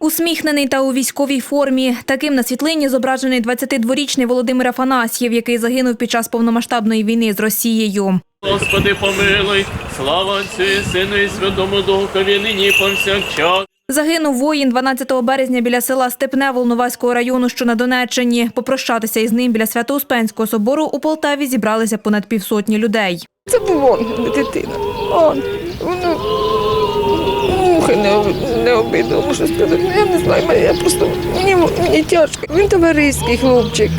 Усміхнений та у військовій формі. Таким на світлині зображений 22-річний Володимир Афанасьєв, який загинув під час повномасштабної війни з Росією. Господи, помилуй, слава Отцю і Сину і Святому Духові, нині повсякчас. Загинув воїн 12 березня біля села Степне Волноваського району, що на Донеччині. Попрощатися із ним біля Свято-Успенського собору у Полтаві зібралися понад півсотні людей. Це був он, дитина. Он. Воно мухи не, не обидно, можу сказати. Ну, Я не знаю, я просто мені, мені тяжко. Він товариський хлопчик,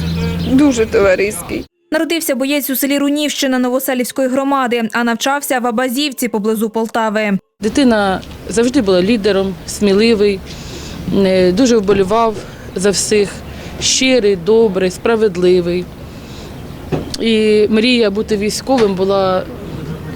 дуже товариський. Народився боєць у селі Рунівщина Новоселівської громади, а навчався в Абазівці поблизу Полтави. Дитина завжди була лідером, сміливий, е, дуже вболівав за всіх, щирий, добрий, справедливий. І мрія бути військовим була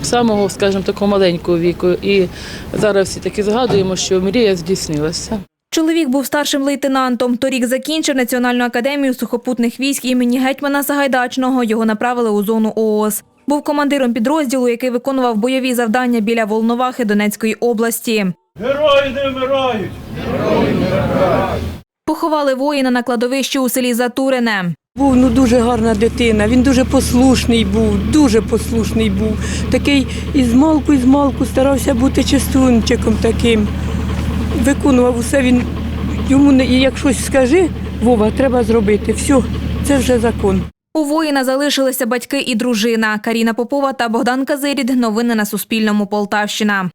самого, скажімо, такого маленького віку. І зараз всі таки згадуємо, що мрія здійснилася. Чоловік був старшим лейтенантом. Торік закінчив Національну академію сухопутних військ імені гетьмана Сагайдачного. Його направили у зону ООС. Був командиром підрозділу, який виконував бойові завдання біля Волновахи Донецької області. Герої не вмирають! Поховали воїна на кладовищі у селі Затурине. Був ну дуже гарна дитина. Він дуже послушний був, дуже послушний був. Такий із малку, із малку старався бути чистунчиком таким. Виконував усе він. Йому не як щось скажи, Вова, треба зробити. Все, це вже закон. У воїна залишилися батьки і дружина. Каріна Попова та Богдан Казирід. Новини на Суспільному. Полтавщина.